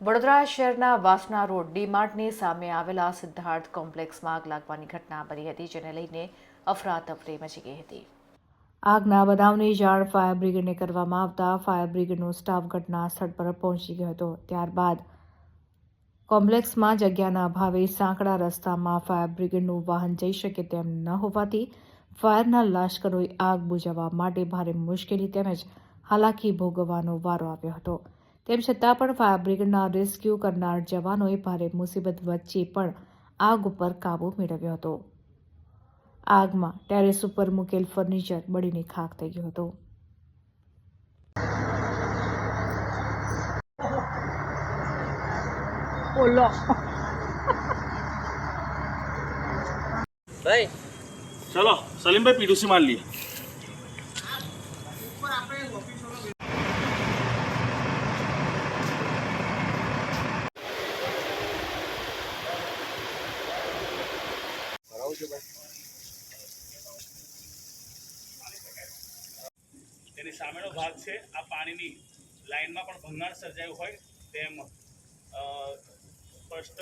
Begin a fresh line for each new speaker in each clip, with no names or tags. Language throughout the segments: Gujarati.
વડોદરા શહેરના વાસના રોડ ડીમાર્ટની સામે આવેલા સિદ્ધાર્થ કોમ્પ્લેક્સમાં આગ લાગવાની ઘટના બની હતી, જેને લઈને અફરાતફરી મચી ગઈ હતી. આગના બનાવની જાણ ફાયર બ્રિગેડને કરવામાં આવતા ફાયર બ્રિગેડનો સ્ટાફ ઘટના સ્થળ પર પહોંચી ગયો હતો. ત્યારબાદ કોમ્પ્લેક્સમાં જગ્યાના અભાવે સાંકડા રસ્તામાં ફાયર બ્રિગેડનું વાહન જઈ શકે તેમ ન હોવાથી ફાયરના લાશ્કરોએ આગ બુઝાવવા માટે ભારે મુશ્કેલી તેમજ હાલાકી ભોગવવાનો વારો આવ્યો હતો. તેમ છતાં પણ ફાયર બ્રિગેડના રેસ્ક્યુ કરનાર જવાનોએ ભારે મુસીબત વચ્ચે પણ આગ ઉપર કાબૂ મેળવ્યો હતો. આગમાં ટેરેસ ઉપર મૂકેલ ફર્નિચર બળીને ખાખ થઈ ગયો હતો.
ચલો સલીમભાઈ પીડુસી માર લઈએ તેની સામેનો ભાગ છે. આ પાણીની લાઈનમાં પણ ભંગાણ સર્જાયું હોય તેમ સ્પષ્ટ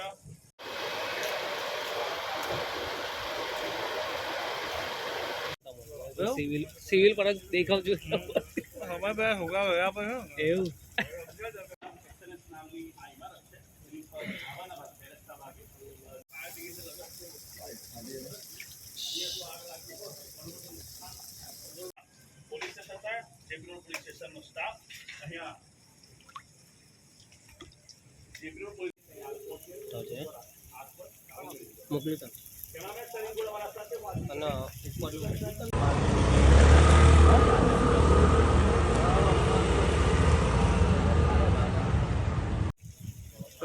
સિવિલ સિવિલ જ દેખાવ છું
હમારે બે હોગા હોયા પર હે.
એવું.
છે પોલીસ સ્ટેશનનો સ્ટાફ અહીંયા જેબીરોડ પોલીસ
મોકલી તો અને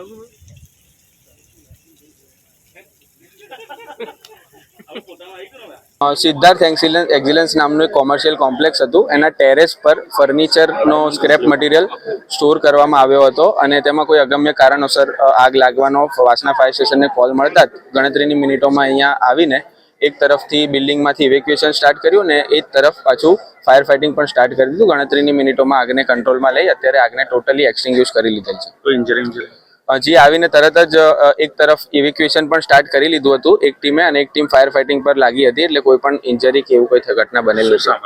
ઉપર
સિદ્ધાર્થ એક્સિલન્સ એક્સિલન્સ નામનું એક કોમર્શિયલ કોમ્પ્લેક્સ હતું. એના ટેરેસ પર ફર્નિચરનો સ્ક્રેપ મટીરિયલ સ્ટોર કરવામાં આવ્યો હતો અને તેમાં કોઈ અગમ્ય કારણોસર આગ લાગવાનો વાસના ફાયર સ્ટેશનને કોલ મળતા જ ગણતરીની મિનિટોમાં અહીંયા આવીને એક તરફથી બિલ્ડિંગમાંથી ઇવેક્યુએશન સ્ટાર્ટ કર્યું ને એ તરફ પાછું ફાયર ફાઇટિંગ પણ સ્ટાર્ટ કરી દીધું. ગણતરીની મિનિટોમાં આગને કંટ્રોલમાં લઈ અત્યારે આગને ટોટલી એક્સટિંગ્યુશ કરી લીધેલ છે. જી આવીને તરત જ એક તરફ ઇવેક્યુએશન પણ સ્ટાર્ટ કરી લીધું હતું. એક ટીમે અને એક ટીમ ફાયર ફાઇટિંગ પર લાગી હતી એટલે કોઈ પણ ઇન્જરી કે એવું કોઈ ઘટના બનેલું છે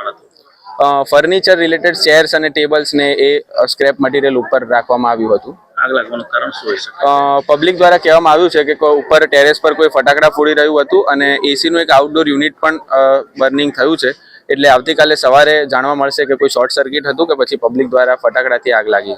ફર્નિચર રિલેટેડ ચેર્સ અને ટેબલ્સ ને એ સ્ક્રેપ મટીરિયલ ઉપર રાખવામાં આવ્યું હતું.
આગ લાગવાનું કારણ શું હોઈ
પબ્લિક દ્વારા કહેવામાં આવ્યું છે કે ઉપર ટેરેસ પર કોઈ ફટાકડા ફોડી રહ્યું હતું અને એસીનું એક આઉટડોર યુનિટ પણ બર્નિંગ થયું છે. એટલે આવતીકાલે સવારે જાણવા મળશે કે કોઈ શોર્ટ સર્કિટ હતું કે પછી પબ્લિક દ્વારા ફટાકડાથી આગ લાગી